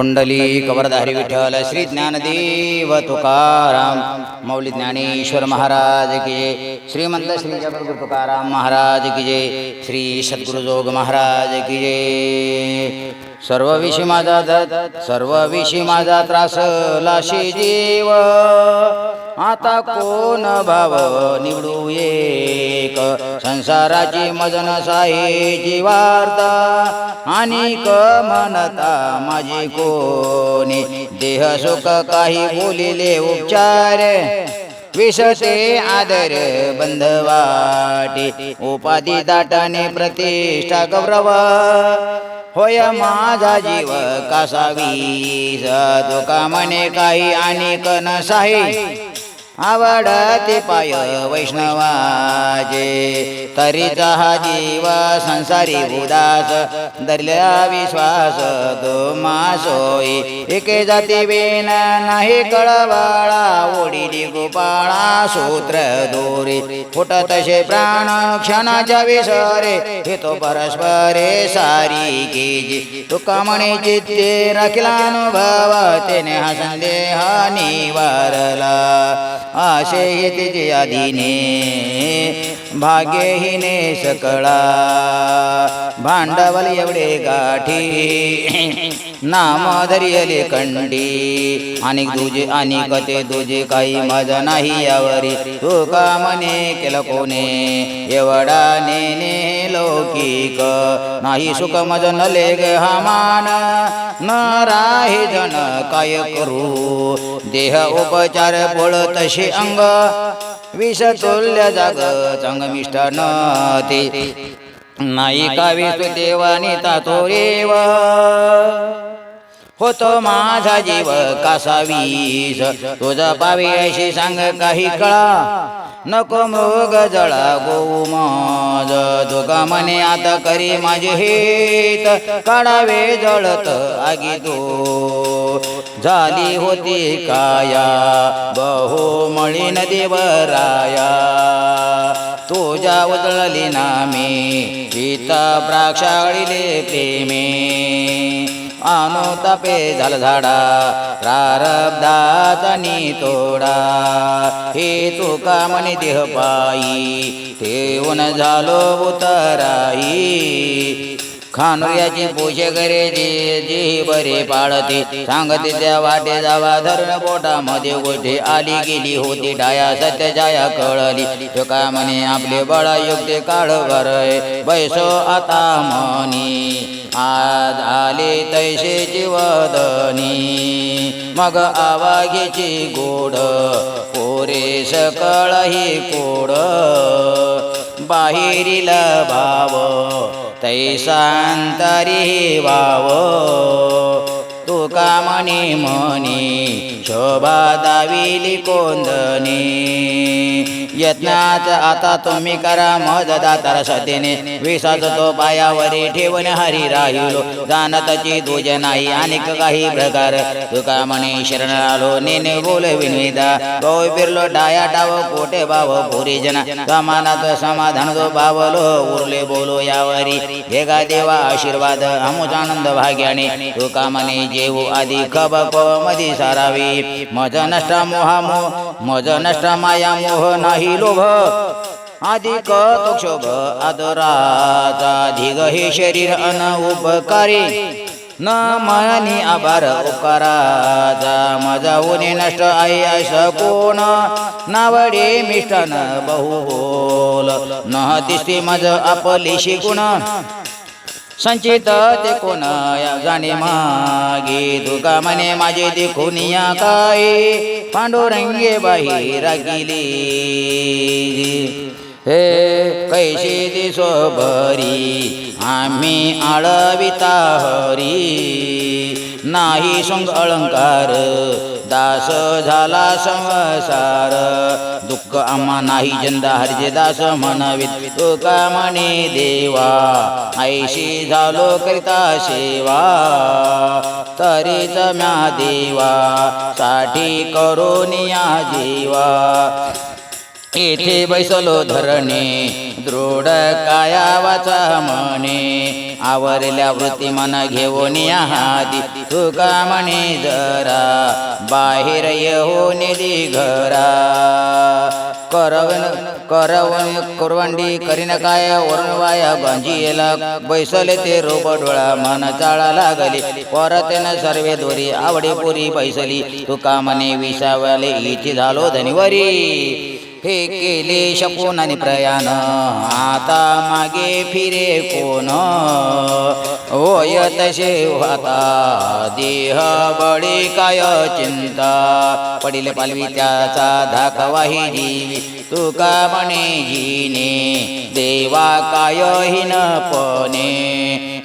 कुंडली कवरद विठ्ठल श्री ज्ञानदेव तुकार मौली ज्ञानेश्वर महाराज की जय। श्रीमंत श्री जगदगुरु तुकाराम महाराज की जय। श्री सदगुरु महाराज की जय। सर्व विषय माझा सर्व विषय माझा त्रास लाशी जीव. आता कोण भाव निवडू एक? संसाराची मजन साहे वार्ता आणि म्हणता माझी कोणी? देह सुख काही बोलिले उपचार. विषते आदर बंधवाटी. उपाधी दाटाने प्रतिष्ठा गौरव. होय माझा जीव कासावी तुका म्हणे काही आणि नसाही आवडते पाय वैष्णवाचे. तरीचा हा जीव संसारी उदास दर्ल्या विश्वास तो मासोई एके जाती बेन नाही कळवाळा ओढिली गोपाळा सूत्र दोरे. फुट तसे प्राण क्षणाच्या विसरे हे तो परस्परे सारी केजी. तुका म्हणे चित्ते राखिला अनुभव तेने हा संदेह निवारला. आशे येते आधीने भाग्यहीने सकळा. भांडवल एवढे गाठी. नाम धरियले कंडी. आणि दुजे आणि कते दुजे काही मजा नाही यावरी. तू का मने केलं कोणे? एवढा नेने लौकिक. नाही सुख मज नले ग हमान. न राही जन काय करू? देह उपचार पोळ तसे अंग. विषतुल्य जाग संगमिष्ट नाई कावी सुदेवानी तातोरेवा। होतो माझा जीव कासा वीस? तुझा पावी अशी सांग काही कळा? नको मृग जळा गो माझ तुका म्हणे आता करी माझे हेत. काढावे जळत आगी तो. झाली होती काया. बहु मळीन देवराया. तुझ्या उजळली नामे. सीता प्राक्षाळीले प्रेमे. आनो तापे झाल झाडा प्रारब्धाचा तोडा. हे तुका म्हणे देह पायी ठेवून झालो उतराई खानुयाची पोषे करे बरे पाळते. सांगते त्या वाटे जावा धरण पोटामध्ये गोष्टी आली गेली होती डाया सत्य जाया कळली तुका म्हणे आपले बळा युक्ते काळ बरय बैसो आता म्हणी. आज आले तैसे जीवदनी मग आवागीची गोड पोरे सकळ ही कोड. बाहेरील भाव तैसांतरी वाव. तुका मनी मनी शोभा दाविली कोंदणी. यज्ञाच आता तुम्ही करा मज दातार सतेने विसाच तो पायावरी ठेवून हरी राहिलो. जाणतची दुज नाही आणि काही प्रकार. तुका म्हणे शरण आलो नेने बोल विनिदा. गौ फिरलो डाया टाव कोटे बाव पुरी जना. समानात समाधान जो बावलो उरले बोलो यावरी. भेगा देवा आशीर्वाद अमुच आनंद भाग्याने. तुका म्हणे जेऊ आधी खब मधी सारावी. मज नष्ट मोहा मोह मज नष्ट माया मोह नाही. लोभ अधिक तो क्षोभ आदराचा धिग हे शरीर अन उपकारी। न मनाने आभार उपकाराचा मजा होणे नष्ट आहे असं कोण नावडे मिष्टान बहु बोल न दिसते मज आपली शिकून संचित ते कोण या जाणे मागे दुका म्हणे माझे देखून या काय पांडुरंगे बाहेर गेली. हे कैसे दिसो बरी आम्ही आळविता हरी. नाही संग अलंकार दास झाला संसार. दुःख आम्हा नाही जंदा हरजे दास म्हणवित तुका म्हणे देवा ऐशी झालो करिता सेवा. तरीच म्या देवा साठी करून या जीवा. येथे बैसलो धरणे दृढ कायावाचा मने म्हणे आवरल्या वृत्ती मन घेऊन हाती तुका म्हणे जरा बाहेर येऊन घरा. करवन करवन कुरवंडी करीन काय वरून वाया गांजीला बैसले ते रोप डोळा मन चाळा लागली. परतेन सर्वे दोरी आवडी पुरी बैसली तुका म्हणे विसावले इथे झालो धनिवरी. हे केले शपून आणि प्रयाण. आता मागे फिरे कोण? होय तसे आता देह बळे काय चिंता? पडील पालवी त्याचा धाकवाही जीवी. तुका म्हणे हिने देवा काय हिन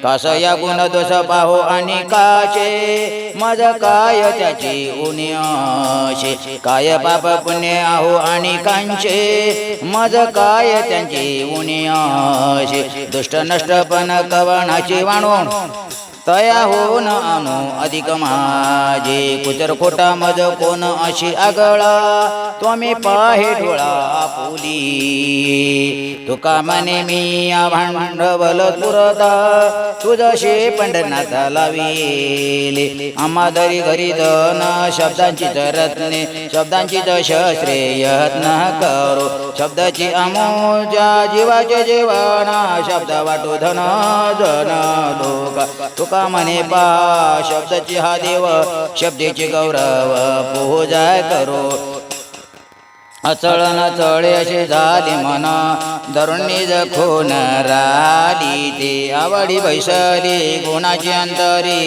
पणे या गुण दोष पाहो आणि काचे? मज काय त्याची उनिया काय पाप पुण्य आहो आणि कांचे? मज काय त्यांची उनिया दुष्ट नष्ट पण कवणाची वाणून तया हो न आणू अधिक माझे कुचर खोटा मज कोण अशी आगळा? तुम्ही पाहे डोळा पुली तुका मने मी आव्हान भांडवल पुरता. तुझशे पंढरनाथ लाविले. आम्हा दरी घरी दन शब्दांची रत्ने शब्दांची दश श्रेयत्न करो. शब्दाची अमोजा जीवाचे जेवणा शब्द वाटो धन जन लोक. तुका म्हणे पा शब्दाची हा देव शब्देचे गौरव पूजा करो. अचळ नचळे अशी असे झाले म्हणा धरुणी जखून राली ते. आवडी बैसरी गुणाची अंतरी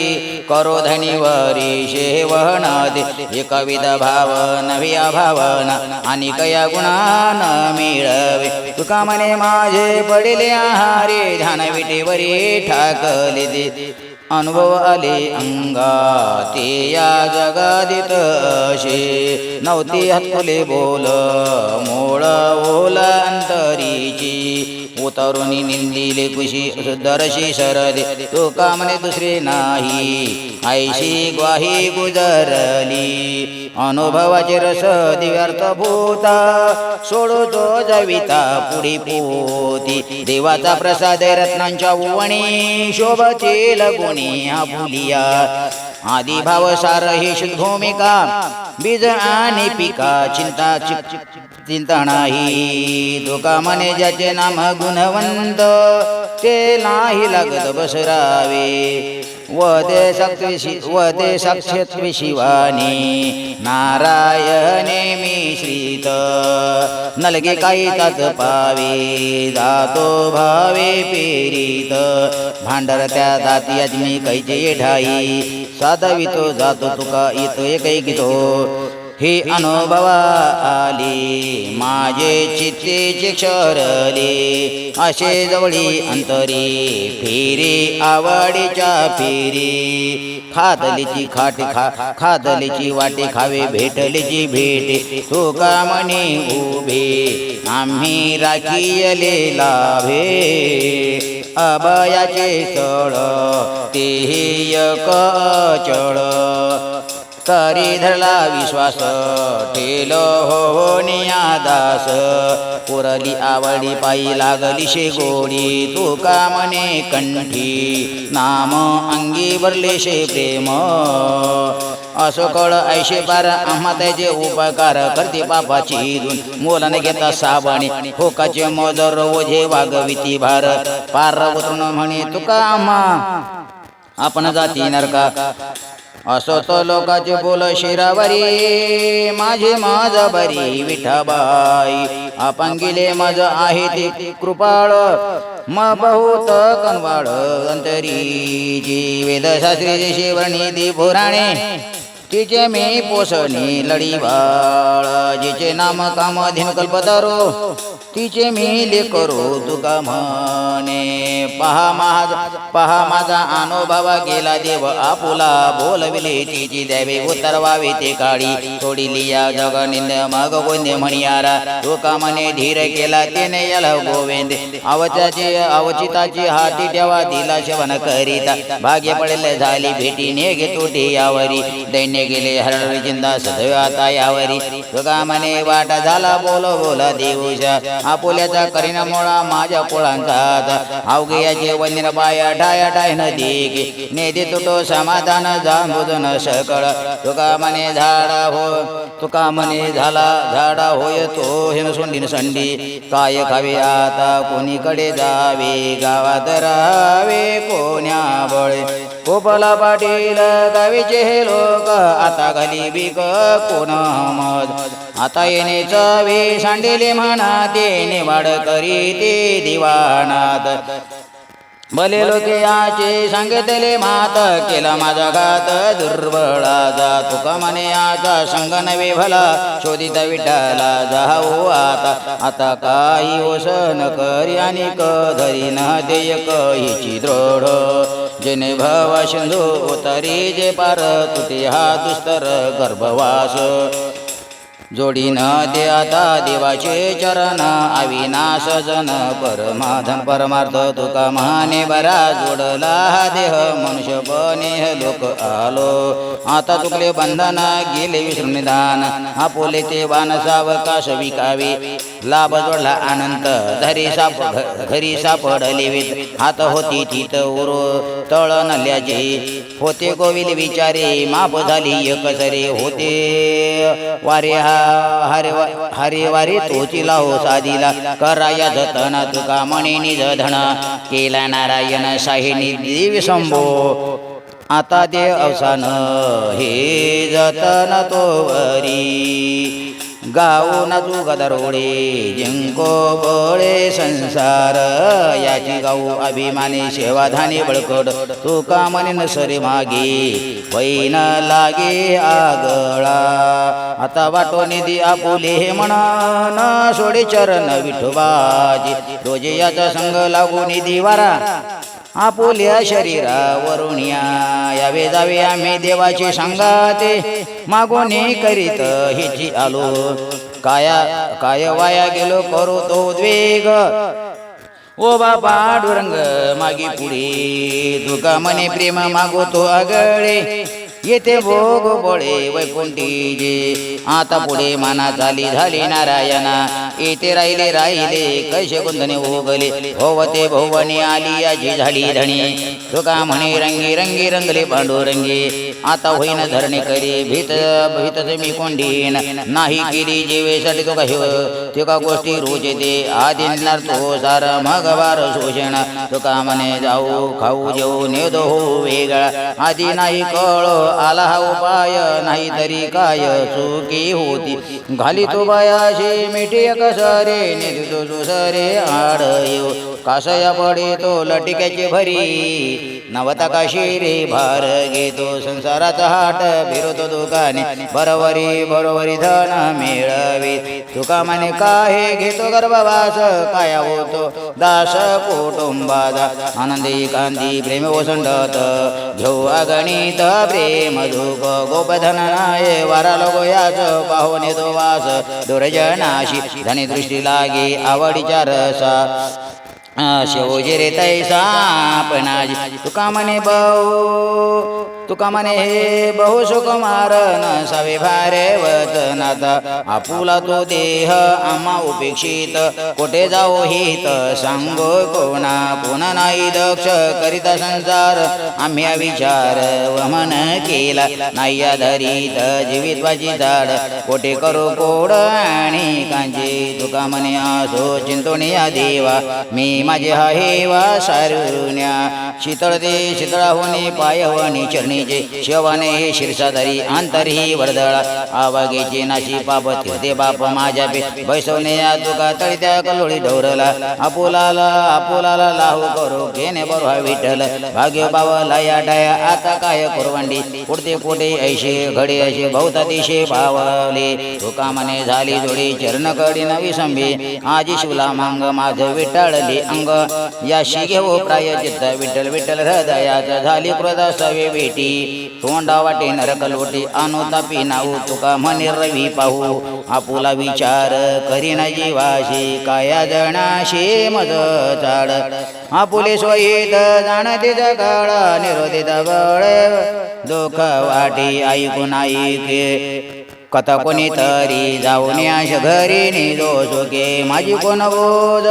करो धनीवरी शेवण दे एक विध भाव नवी भावना आणि कया गुणान मिळवे. तुका म्हणे माझे पडिले आहारे ध्यान विटेवरी ठाकले दे अनुभव आले अंगा. ते या जगादित असे नव्हती हातले बोल. मोळ ओला तरुणी निंदिले कुशी सुदर्शी शरदे. तो कामने दुसरे नाही. आईशी ग्वाही गुजरली. अनुभवाचे रस दिव्यार्थ भूता. सोडतो तो जविता पुढी पोती. देवाचा प्रसाद रत्नांच्या उवणी. शोभते गुणी आपुलिया आदी भाव सार ही भूमिका. बीज आणि पिका चिंता चिक चिंता नाही तुका मने ज्याचे नाम गुणवंत ते नाही लागत बसरावे. व ते साक्षी व ते साक्षात शिवानी. नारायणे श्रीत नलगे काही तात पावे. जातो भावे पेरीत भांडर त्या दाती अजमी कैचे ठाई साधवितो जातो तुका येतो एक गीतो हे अनुभवा आली माझे चित्तेचे क्षरले असे जवळी अंतरी फेरे आवडीच्या फेरी. खादलीची खाट खा खादलीची वाटे खावे भेटलीची भेटे तो का म्हणे उभे? आम्ही राखीयले लाभे. अभयाचे स्थळ तेही एक चळ तरी धरला विश्वास ठेलो हो, हो निया दास. पुरली आवडी पायी लागली शे गोडी तू का कंठी? नाम अंगी भरले शे प्रेम. असो कळ ऐशे पार आम्हा त्याचे उपकार करते बापाची धून. मोलन घेता साबणी होकाचे मोजर ओझे वागविती भार. पार उतरून म्हणे तुका आम्हा आपण जाती नरका. असो तो लोकाचे बोल शिरावरी माझे माझ बरी विठाबाई. आपण गेले माझ आहे ते कृपाळ म बहुत कनवाळ अंतरी. जी वेदशास्त्री शिवणी दी पुराणे तिचे मी पोसणी लढी बाळ. जिचे नाम काम धिन कल्पतरो तिचे मिले करू तुका म्हणे. पहा माझा पहा माझा अनुभव गेला देव आपुला बोलविले तिची द्यावे उतरवावी ते काळी. सोडिली या जग निंद मग गोंदे म्हणियारा. तुका म्हणे धीर केला तेने याला गोविंद. अवचाची अवचिताची हाती ठेवा तिला शवन करीता. भाग्य पडले झाली भेटी नेगे तुटी यावरी. दैन्य गेले हरण चिंता सदैव आता यावरी. तुका म्हणे वाट झाला बोल बोला देऊशा. आपुल्याचा करीना मोळा माझ्या कुळांचा हात. अवघ्याचे बाया डाया डाय नदी न तुटो समाधान जांबुदन सकळ तुका मने झाडा हो तुका मने झाला झाडा होय तो हिन सोंडीन संडी. काय खावे आता कोणीकडे जावे? गावात राहावे कोण्या बळे? गोपाला पाटील गावीचे हे लोक आता घाली बिक कोण मज? आता येणे चवी सांडेले म्हणा ते निवाड करी ते दिवाणात भले लोके याचे सांगितले मात केला माझा घात दुर्बळा जा. तुका म्हणे आता संग नवे भला शोधित विठाला जाऊ आता. आता काही ओसन करी आणि कधरी न देय कहीची द्रोढ. जेने भव सिंधू उतरी जे पार तुती हा दुस्तर गर्भवास। जोडी न दे आता देवाचे चरण अविनाश जन परमाधन परमार्थ तुका महाने बरा जोडला देह मनुष्य बने लोक आलो. आता तुकले बंधन गेले विसरून निदान. आपोले ते वानसावकाश विकावे. लाभ जोडला अनंत धरी साप घरी सापडले वेद हात होती तिथ उरो तळ नल्याचे. होते गोविल विचारे माप झाली एकसरे होते. वारे हा हरे हरे वारे तोची साधीला. कराया जतन तुका म्हणे निज धन केला नारायण शाहिनी देव शंभो. आता दे अवसान. हे जतन तो वरी गाऊन तू गदरोडे जिंको बळे संसार याची गाऊ अभिमानी सेवाधानी बळकड तू कामने नसरे मागे वैन लागे आगळा. आता वाटो निधी आपुले हे म्हणा ना सोडे चरण विठोबाजी रोजे याचा संग लागू निधी वारा. आपुल्या शरीरावरून या यावे जावे आम्ही देवाची सांगाते मागोने करीत हिची आलो. काया काय वाया गेलो करू तो उद्वेग ओ बाबा डुरंग मागी पुढे तुका मने प्रेम मागो तो आगळे. येथे भोग बळे वैकुंठी जे आता पुढे माना झाली झाली नारायणा. येथे राहिले राहिले कैसे गुंधने ओगले भोवते भोवनी आली याची झाली धणी तुका म्हणे रंगी रंगी रंगले पांडुरंगी. आता होईन धरणे करी भीत भीत मी कोंडीन. नाही केली जेवेसाठी तो शिव तुका गोष्टी रोज दे आधी तो सार मगवार शोषण तुका म्हणे जाऊ खाऊ जेऊ नेदो हो वेगळा. आधी नाही कळ आला हा उपाय नाही तरी काय चुकी होती. घाली तो बायाशी मिठी कसरे निघतो दुसरे आड येऊ. कासया पडे तो लटिक्याची भरी. नवता काशी रे भार घेतो संसार संसारात हाट फिरतो दुकाने. बरोबरी बरोबरी धन मिळवे. तुका म्हणे काय घेतो गर्भवास काय होतो दास कुटुंबादा आनंदी कांती प्रेम ओसंडत घेऊ अगणित प्रेम दुःख गोपधन नाये. वारा लोक याच पाहुणे तो वास. दुर्जनाशी धनी दृष्टी लागे आवडीच्या रसा. शेवजे रे तैसा पणाजी तुका म्हणे बहु तुका म्हणे हे बहु सुकुमार न वचनात. आपुला तो देह आम्हा उपेक्षित. कोठे जाओ हित? सांगो कोणा? कोणा नाही दक्ष करिता संसार. आम्ही विचार वमन केला. नाही धरीत जीवितवाची झाड. कोठे करू कोड आणि कांची? तुका म्हणे असो चिंतोनिया देवा. मी माझे हा हेवा सारुण्या. शीतळ दे शीतळा होणे पाय होणे चरणी निजे शेवाने हे शिरसाधरी अंतरही वर्दळा. आवागेचे नाशी पाप होते बाप माझ्या बे. बैसवणे या तुका तळत्या कलोळी ढोरला. आपुलाला आपुलाला लाहू करू घेणे बरोहा विठ्ठल. भाग्य बावला या डाया आता काय कुरवंडी पुढते पुढे ऐशे घडे असे बहुता दिशे भावले. तुका मने झाली जोडी चरण कडी नवी संभी. आजी शिवला मांग माझ विठ्ठळली अंग. याशी घेऊ प्राय चित्त विठ्ठल विठ्ठल हृदयात झाली क्रोध सवे भेटी. तोंडा वाटे नरक अनुतापी नाऊ तुका म्हणे रवी पाहू. आपुला विचार करीन जीवाशी काया जणाशी मज चाड. आपुले सोयीत जाणते जगाळ निरोधित बळ. दुःख वाटी ऐकून ऐके कथा कोणी तरी जाऊन आश घरी निजो सुखे माझी कोण बोध?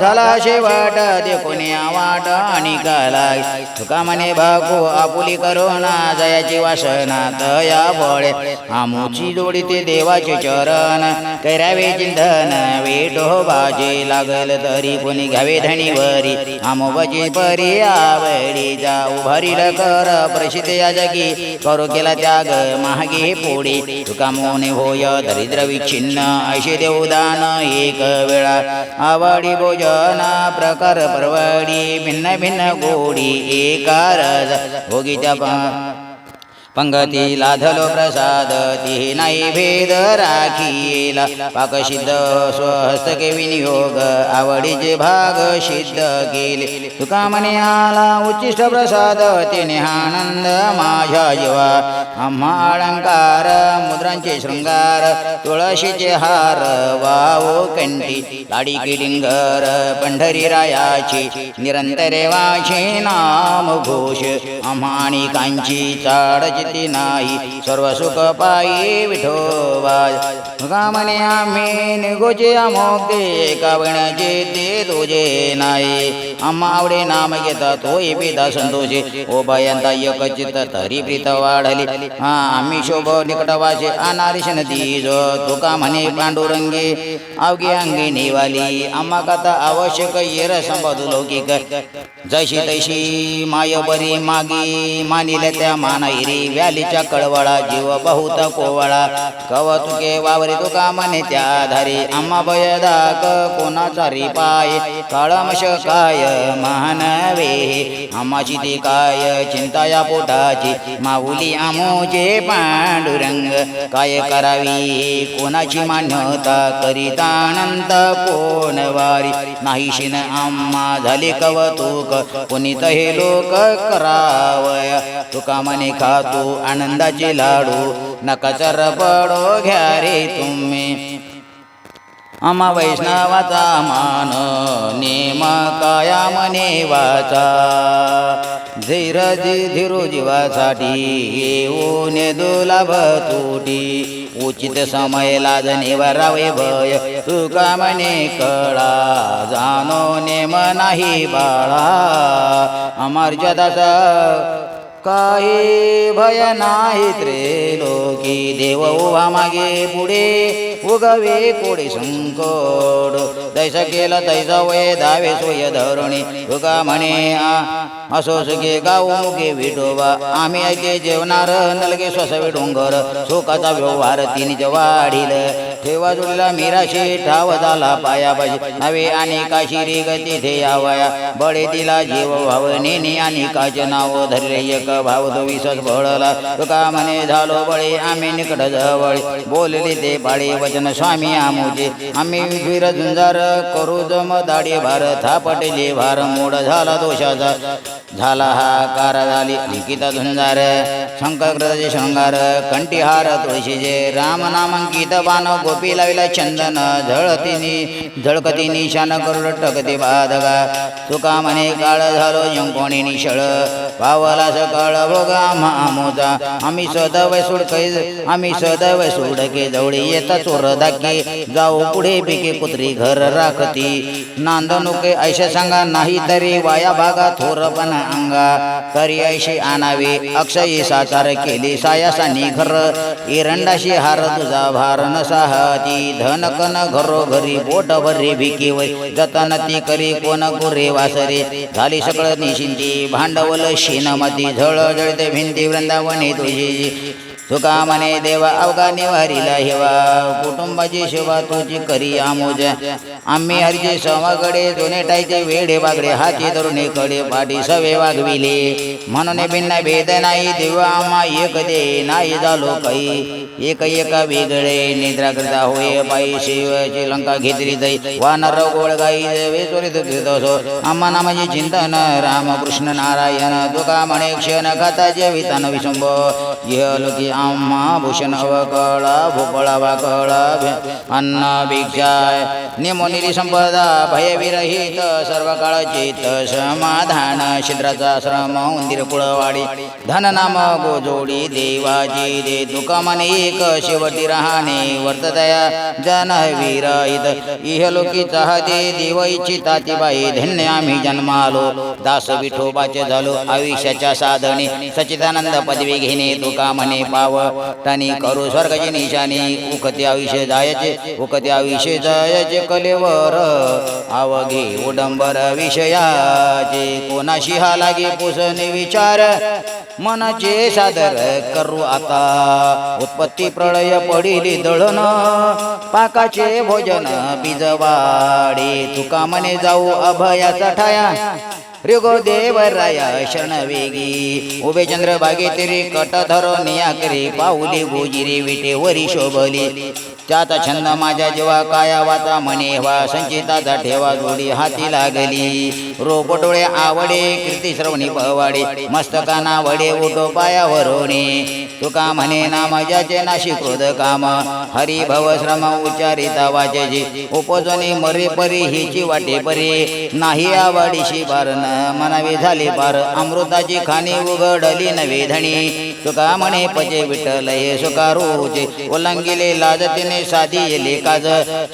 झाला शेवाट ते कोणी वाट आणि कालाय तुका म्हणे भागो आपुली करोना जयाची वासना. तया फळे आमुची जोडी ते देवाचे चरण. करावे चिंधन वेटो बाजे लागल तरी कोणी घ्यावे धणीवरी. आमोबाची परी आवडी जाऊ भरील कर प्रसिद्ध या जगी. करू केला त्याग महागे पोडी तुका मोने होय दरिद्र विच्छिन्न ऐशे देवदान एक वेळा. आवडी भोजन प्रकार परवाडी भिन्न भिन्न गोडी एकार भोगीच्या पंगती लाधलो प्रसाद ती नाही भेद राखीला. पाकसिद्ध स्वहस्तके विनियोग आवडीचे भाग सिद्ध केले. तुका म्हणे आला उच्चिष्ट प्रसाद तिने आनंद माझ्या जीवा. आम्हा अलंकार मुद्रांचे शृंगार तुळशीचे हार वावो कंठी. लाडी किलिंगर पंढरी रायाची निरंतरे वाचे नाम घोष आम्हाणी कांची चाडची जिती नाही. सर्व सुख पायी विठोबा कामने आम्ही निघोचे अमोगते कावण्याचे ते तुझे नाही. आम्हा आवडे नाम घेता तोही पिता संतोषे. ओ बायांता एक चित्त तरी प्रीत वाढली. हा आम्ही शोभ निकटवासे अनारिशन तीज. तुका म्हणे पांडुरंगे अवघी अंगी निवाली. आम्हा कथा आवश्यक येर संपदू लौकिक. जशी तशी माय बरी मागी मानिले त्या मानाईरी व्यालीच्या कळवळा जीव बहुत कोवळा. कव तुके वावरे तुका म्हणे त्या धारी आम्हा भयदाक कोणाचा री पाय. काळमश काय मानवे? आम्हाची ती काय चिंता या पोटाची? माऊली आमोचे पांडुरंग काय करावी? कोणाची मान्यता करीता अनंत कोण वारी नाही शिन आम्हा झाले कवतुक पुनीत हे लोक करावया. तुका म्हणे खातो आनंदाचे लाडू नका चर पडो घ्या रे तुम्ही. आम्हा वैष्णवाचा मान नेम काया मने वाचा. धीरजी धीरू जीवासाठी येऊन दुलाभ तुटी. उचित समय लाजने वरावे भय तुका म्हणे कळा. जाणो नेम नाही बाळा. अमर काही भय नाही त्रेलोकी देव उभा मागे पुढे. उगवे कोडे संकोड. दैस केला तैस वय दावे सोय धरणी. तुका म्हणे असो सुखे गाऊ मुखे विठोबा. आम्ही ऐके जेवणार नलगे स्वसवे डोंगर. सुखाचा व्यवहार तिने वाढील ठेवा जुडला मिराशी ठाव झाला पाया नवे आणि काशिरी गती थे यावया. बळे तिला जीव भावनेने आणि काच नाव धरले एक भाव. तो विसस भळला तुका म्हणे झालो बळे. आम्ही निकट जवळ. बोलले ते पाळी वचन. स्वामी आमोचे. आम्ही विर झुंजार करू जम. दाडी भार थापटले. भार मोड झाला दोषाचा. झाला हा कार झाली अंकिता झुंजार शंकरचे शृंगार कंठीहार तुळशीचे राम नामांकित बाण गोपी लाविला चंदन झळतीनी झळकती निशान करू टकते बाधगा तुका म्हणे काळ झालो यंकोणी निशळ पावला सकाळ भोग आम्हा आम्ही सदैव सुडके आम्ही सदैव सुडके जवळी येता चोर दाके जाऊ पुढे पिके कुत्री घर राखती नांदनुके ऐशे सांगा नाही तरी वाया भागा थोरपणा अंगा. तरी ऐशी आणावे अक्षयी साकार केली सायासानी घर. एरंडाशी हार तुझा भार नसाहती. धनकन घरो घरी पोट भरी भिकी वय. जतन ती करी कोण गुरे वासरे. झाली सगळं निशिंती भांडवल शिनमती. झळ जळते भिंती वृंदावनी तुझी. तुका मने देवा अवघा निवारीला हेवा. कुटुंबाची शिवा तुझी करी आमोज. आम्ही हरचे समाकडे दोन्ही टायचे वेडे बागडे हाती धरुणे कडे पाठी सवे वागविले म्हणून भिन्न भेद नाही देवा आम्हा एक दे नाही झालो काही. एक एक वेगळे निद्रा करता होय बाई शिवची लंका घेतली जाई. वानर गोळ गाई वेचोरी असो. आम्हा नामाचे चिंतन रामकृष्ण नारायण तुका म्हणे क्षण खाता जेवितान विशंभ. इह लोकी आम्हा भूषण अवकळा भोपळा वाकळा अन्न भिक्षाय निमोनिरी संपदा भयविरहित सर्व काळ चेत समाधान शिद्राचा श्रम उंदीर कुळवाडी धन नाम गोजोडी देवाची दे तुका एक शेवटी राहणे वर्ततया जन विरहित इह लोकी चाहते देव इच्छिता बाई धन्य आम्ही जन्मालो दास विठोबाचे झालो आयुष्याच्या साधने सचिदानंद पदवी घेणे तुका पाव टानी करू स्वर्गाची निशाणी उकते आयुष्य जायचे उकते आयुष्य जायचे कले कलेवर आवघे उडंबर विषयाचे कोणाशी हा लागे पुसणे विचार? मनाचे सादर करू आता. उत्पत्ती प्रळय पडिली दळण पाकाचे भोजन बिजवाडे तुका मने जाऊ अभयाचा ठाया. ऋगो देवराया शरण वेगी. उभे चंद्र बागे तेरी कट धरो निया करी पाऊली गोजिरी विटे वरी शोभली. त्याचा छंद माझ्या जेव्हा काया वाता म्हणे वा संचिताचा ठेवा जोडी हाती लागली. रोपटोळे आवडे कीर्ती श्रवणी पवाडे मस्तकाना वडे उठो पायावरोने. तुका म्हणे नाम ज्याचे नाशी क्रोध काम? हरी भव श्रम उच्चारिता वाचेची उपजोनी मरे परी हिची वाटे परी. नाही आवडीशी बारन मनावे झाले पार. अमृताची खाणी उघडली नवे धणी. तुका म्हणे पजे विठल हे सुकारूचे ओलांगिले लाजतीने साधी येले काज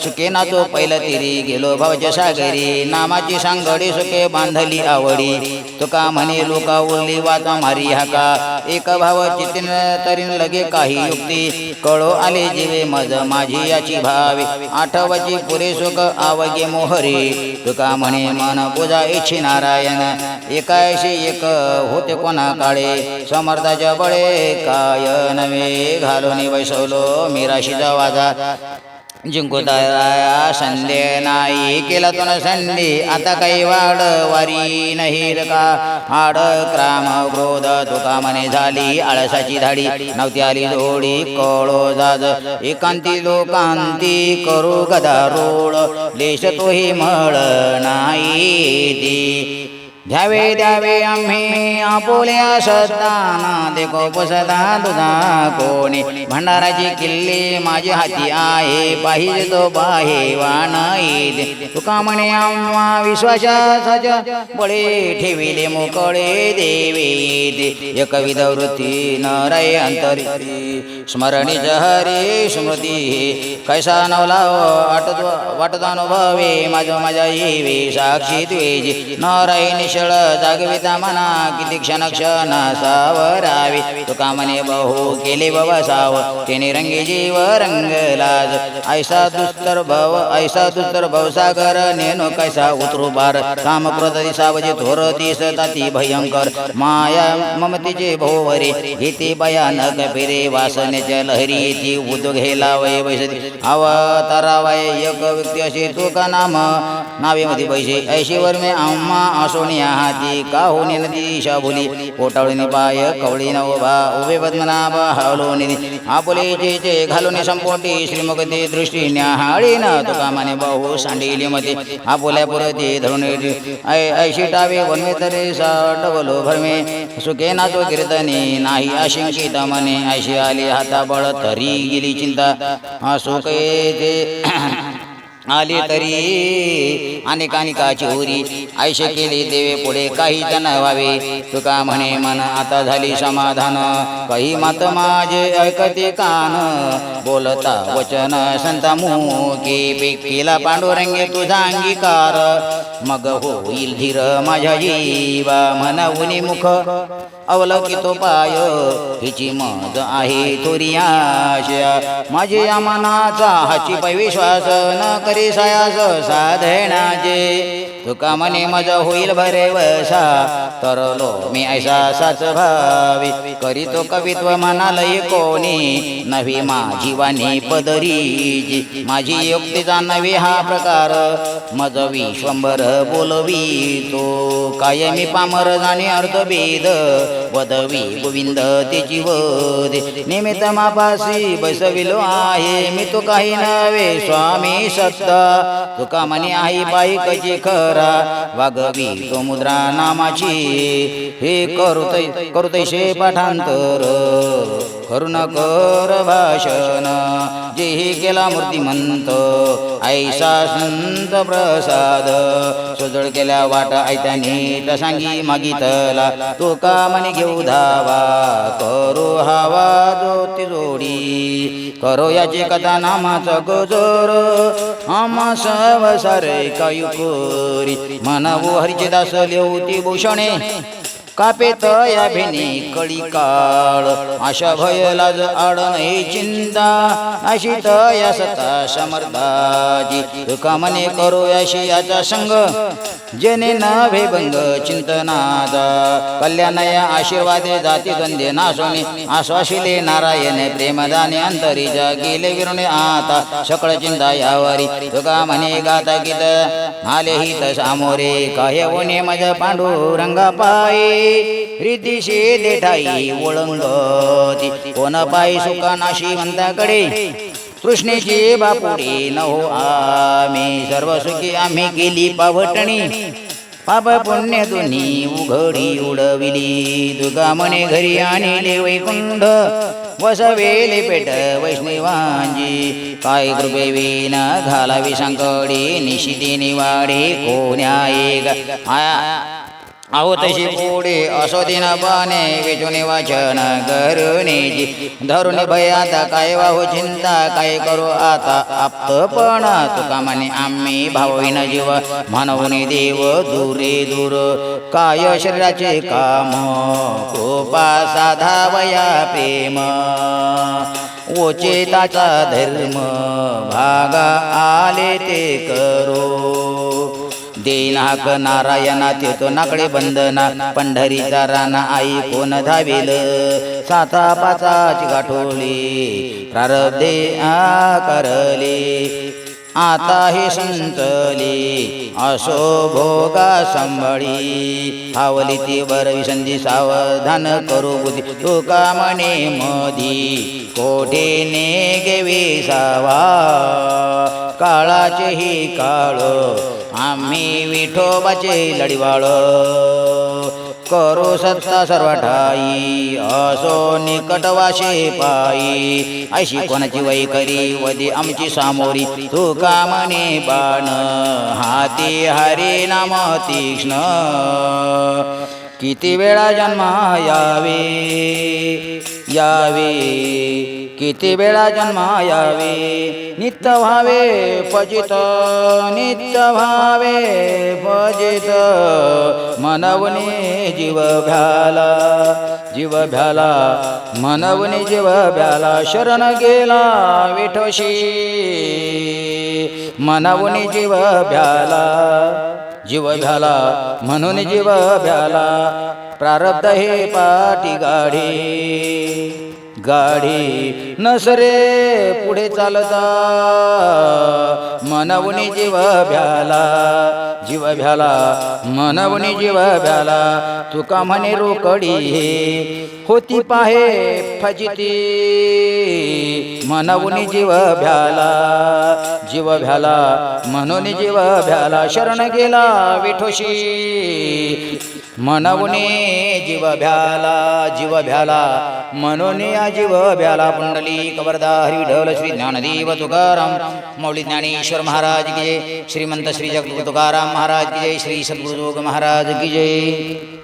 सुके नाचो पहिलं तिरी गेलो भावच्या सागरी. नामाची सांगडी सुके बांधली आवडी. तुका म्हणे लोका उरली वाचा मारी हाका. एक भाव चितीन तरी लगे काही युक्ती. कळो आले जीवे मज माझी याची भावी. आठवाची पुरे सुख आवगे मोहरी. तुका म्हणे मन पूजा इच्छी नारायण. एकाशी एक होते कोणा काळे. समर्थाच्या बळे काय नवे घालून बैसवलो मिराशीचा वाजा. जिंकुता दया नाही केला तुन न संधी. आता काही वाढ वारी नाही का? हाड क्राम क्रोध तुका मने झाली आळसाची धाडी. नव्हती आली जोडी कळो जाज. एकांती लोकांती करू गदारोळ देश तोही मळ नाही ती. द्यावे द्यावे आम्ही आपुल्या सदाना देखो पसदा तुझा कोणी. भंडाराची किल्ली माझ्या हाती आहे पाहिजे तो बाहे वाणाई तुका म्हणे आम्हा विश्वासाच्या बळे ठेविले मोकळे देवी एक विधवृत्ती नरय अंतरी. स्मरणी हरी स्मृती. कैसा नवला हो, वाटत वाटत अनुभवे माझं माझ्या येवी साक्षी द्वेजी न राई जागविता मना किती क्षण क्षण सावरावी. तुका मने बहु केले बसाव तिने रंगी जीव रंगलाज ऐसा दुस्तर भव ऐसा दुस्तर भवसागर नेनो कैसा उतरू बार. काम क्रोध दिसावजे थोर दिस ताती भयंकर. माया ममतीचे भोवरे हिती भयानक फिरे. वासनेच्या लहरी ती उद घ्यायला वय बैसती. अवतारावाय एक व्यक्ती असे तुका नाम. नावे मध्ये पैसे ऐशी वर मे आम्हा आसोनिया हाती का होणे नदी शाबुली पोटावळीने पाय कवळी नवभा उभे पद्मनाभ हवलो निधी आपुले जे घालून संपोटी श्रीमुखते दृष्टी न्याहाळी न तुका माने बाहू सांडिली मते। आपुल्या पुरती धरून ऐ ऐशी टावे वनवे तरे डबलो भरमे। सुखे नाचो कीर्तने नाही अशिंकित मने। ऐशी आली हाता बळ तरी गेली चिंता। सुखे ते आली तरी अनेकानिकाची उरी आयशे केली देवे पुढे काही जण व्हावे. तुका म्हणे मन आता झाली समाधान. काही मात माझे ऐकते कान. बोलता वचन संत मुखी पेकीला पांडुरंगे तुझा अंगीकार. मग होईल धीर माझ्या जीवा. म्हणून मुख. अवलकितो पाय. हिची मज आहे थोरी आशा. माझे या मनाचा हाची पै विश्वास न करी सयास तुका मने मज होईल भरे वसा तरलो मी ऐसा साच भावी. करीतो कवित्व म्हणालय कोणी नवी माझी वाणी पदरीची. माझी युक्तीचा नवी हा प्रकार मज विश्वंभर बोलवी तो. काय मी पामर जाणे अर्धभेद वदवी गोविंद तिची वदे निमित्त मापाशी बसविलो आहे मी तो काही नव्हे स्वामी सत्ता. तुका म्हणे आई बाई कची खर वागवी गोमुद्रा नामाची. हे करुत करुतैसे पाठांतर. करुण कर भाषण. जे हे केला मूर्तिमंत. ऐसा संत प्रसाद. सुजळ केल्या वाट आयत्यानी नीट सांगी मागितला. तो का म्हणे घेऊ धावा? करू हवा ज्योती जोडी. करो याची कथा नामाचा गजर. आम्हा सारे कायू म्हणावो हरिचे दास लेवती भूषणे. कापेत भेनी कळी काळ आशा भय लाज आड नाही चिंता. अशी या सता समर्थाजी तुका म्हणे करो याशी याचा संग. जेने नभे भंग चिंतनादा कल्याण या आशीर्वादे जाती द्वंद्वे नासोनी. आश्वासिले नारायण प्रेमदाने अंतरी जा गेले विरुणे आता. सकळ चिंता यावरी. तुका म्हणे गाता गीत आले हित सामोरे काय वने मज पांडुरंगा पायी रितीशी देठाई ओळंगती. कोण पायी सुका म्हणताकडे कृष्णेची बापुडी नहो आम्ही. सर्व सुखी आम्ही केली पावटणी. पाप पुण्य दोन्ही उघडी उडविली. दुर्गा म्हणे घरी आणले वैकुंठ. वसवेले पेट वैष्णवांजी. काय कृपे विन घालावी संकडी. निशिती निवाडे कोण्या एक? आया. आहो तशी पुढे असो दिन पाने वेचून वाचन करुणेची धरून भयाता काय वाहू चिंता काय करू आता आप्तपण तुका म्हणे आम्ही भावहीन जीव म्हणून देव दुरे दूर. काय शरीराचे काम? कृपा साधावया प्रेम. ओचेताचा धर्म भागा आले ते करो. देनाक नारायणा तेतो नाकडे बंधना पंढरीचा राना आई कोण धावेल? साता पाचाची गाठोली प्रारब्धे आकारले आता हे संतली असो भोगा संभळी. हावली ती बर विसंधी सावधान करू बुद्धी. तुका म्हणे मधी कोठे ने गेवे सावा काळाचे ही काळ आम्ही विठोबाचे लढीवाळ. करो सत्ता सर्व ठाई असो निकटवाशी पायी. अशी कोणाची वैखरी वदी आमची सामोरी तू कामने बाण? हाती हरी नाम तीक्ष्ण. किती वेळा जन्मा यावे? यावे. किती वेळा जन्मा यावे नित्य भावे पजित नित्य भावे पजित. मनवनी जीव भ्याला जीव भ्याला. मनवनी जीव भ्याला शरण गेला विठोशी. मनवनी जीव भ्याला जीव भ्याला. म्हणून जीव भ्याला. प्रारब्ध हे पाठी गाडी गाडी. नसरे पुढे चालता मनवणी जीव भ्याला जीव भ्याला. मनवणी जीव भ्याला. तुका म्हणे रोकडी. होती पाहे फजिती. मनवणी जीव भ्याला जीव भ्याला. म्हणून जीव भ्याला. शरण गेला विठोशी. मनवणे जीव भ्याला जीव भ्याला म्हणून या जीव भ्याला पुंडली कबरदा हरी विठ्ठल श्री ज्ञानदेव तुकाराम. मौली ज्ञानेश्वर महाराज की जय. श्रीमंत श्री जगद्गुरु तुकाराम महाराज की जय. श्री सद्गुरु जोग महाराज की जय.